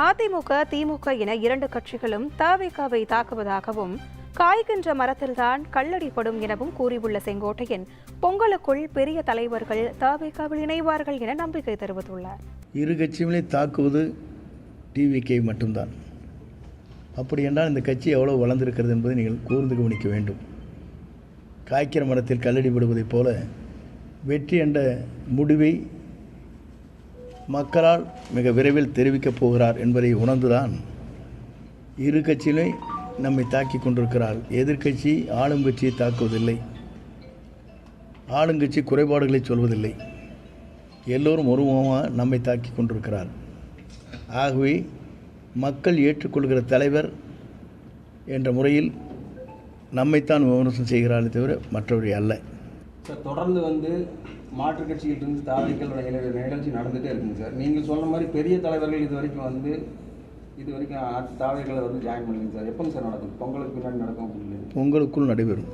அதிமுக திமுக என இரண்டு கட்சிகளும் தவிகவை தாக்குவதாகவும் காய்கின்ற மரத்தில்தான் கல்லடிப்படும் எனவும் கூறியுள்ள செங்கோட்டையன் பொங்கலுக்குள் பெரிய தலைவர்கள் தவிகவில் இணைவார்கள் என நம்பிக்கை தெரிவித்துள்ளார். இரு கட்சியுமே தாக்குவது டிவிகே மட்டும்தான். அப்படி என்றால் இந்த கட்சி எவ்வளோ வளர்ந்திருக்கிறது என்பதை நீங்கள் கூர்ந்து கவனிக்க வேண்டும். காய்க்கிற மரத்தில் கல்லடிபடுவதைப் போல வெற்றி என்ற முடிவை மக்களால் மிக விரைவில் தெரிவிக்கப் போகிறார் என்பதை உணர்ந்துதான் இரு கட்சியிலே நம்மை தாக்கி கொண்டிருக்கிறார். எதிர்க்கட்சி ஆளும் கட்சியை தாக்குவதில்லை. ஆளுங்கட்சி குறைபாடுகளை சொல்வதில்லை. எல்லோரும் ஒருமுகமாக நம்மை தாக்கி கொண்டிருக்கிறார். ஆகவே மக்கள் ஏற்றுக்கொள்கிற தலைவர் என்ற முறையில் நம்மைத்தான் விமர்சனம் செய்கிறாரே தவிர மற்றவரை அல்ல. சார் தொடர்ந்து வந்து மாற்றுக் கட்சியிலிருந்து தாவைகள் நிகழ்ச்சி நடந்துகிட்டே இருக்குங்க சார். நீங்கள் சொன்ன மாதிரி பெரிய தலைவர்கள் இது வரைக்கும் வந்து இது வரைக்கும் தாவைகளை வந்து ஜாயின் பண்ணுங்க சார். எப்போங்க சார் நடக்கும்? பொங்கலுக்கு பின்னாடி நடக்கும் பொங்கலுக்குள் நடைபெறும்.